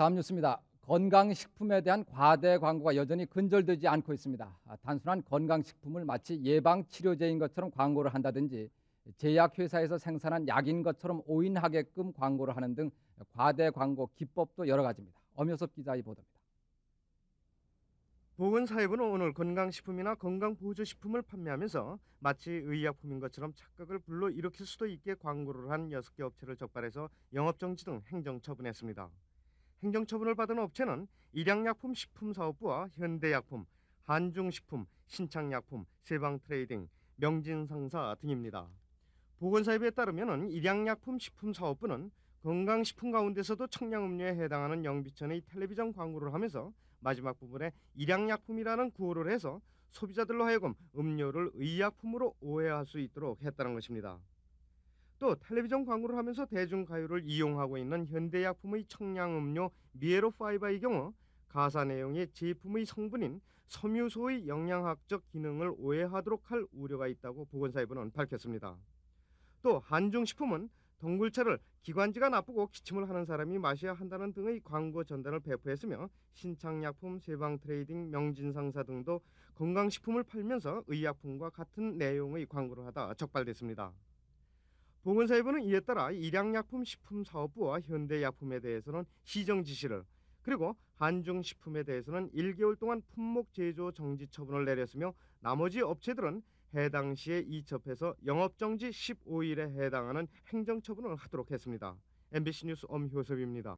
다음 뉴스입니다. 건강식품에 대한 과대 광고가 여전히 근절되지 않고 있습니다. 아, 단순한 건강식품을 마치 예방치료제인 것처럼 광고를 한다든지 제약회사에서 생산한 약인 것처럼 오인하게끔 광고를 하는 등 과대 광고 기법도 여러 가지입니다. 엄효섭 기자의 보도입니다. 보건사회부는 오늘 건강식품이나 건강보조식품을 판매하면서 마치 의약품인 것처럼 착각을 불러일으킬 수도 있게 광고를 한 6개 업체를 적발해서 영업정지 등 행정처분했습니다. 행정처분을 받은 업체는 일양약품 식품사업부와 현대약품, 한중식품, 신창약품, 세방트레이딩, 명진상사 등입니다. 보건사회부에 따르면 일양약품 식품사업부는 건강식품 가운데서도 청량음료에 해당하는 영비천의 텔레비전 광고를 하면서 마지막 부분에 일양약품이라는 구호를 해서 소비자들로 하여금 음료를 의약품으로 오해할 수 있도록 했다는 것입니다. 또 텔레비전 광고를 하면서 대중가요를 이용하고 있는 현대약품의 청량음료 미에로 파이바의 경우 가사 내용의 제품의 성분인 섬유소의 영양학적 기능을 오해하도록 할 우려가 있다고 보건사회부는 밝혔습니다. 또 한중식품은 동굴차를 기관지가 나쁘고 기침을 하는 사람이 마셔야 한다는 등의 광고 전단을 배포했으며 신창약품, 세방트레이딩, 명진상사 등도 건강식품을 팔면서 의약품과 같은 내용의 광고를 하다 적발됐습니다. 보건사회부는 이에 따라 일양약품 식품사업부와 현대약품에 대해서는 시정 지시를 그리고 한중식품에 대해서는 1개월 동안 품목 제조 정지 처분을 내렸으며 나머지 업체들은 해당 시에 이첩해서 영업정지 15일에 해당하는 행정처분을 하도록 했습니다. MBC 뉴스 엄효섭입니다.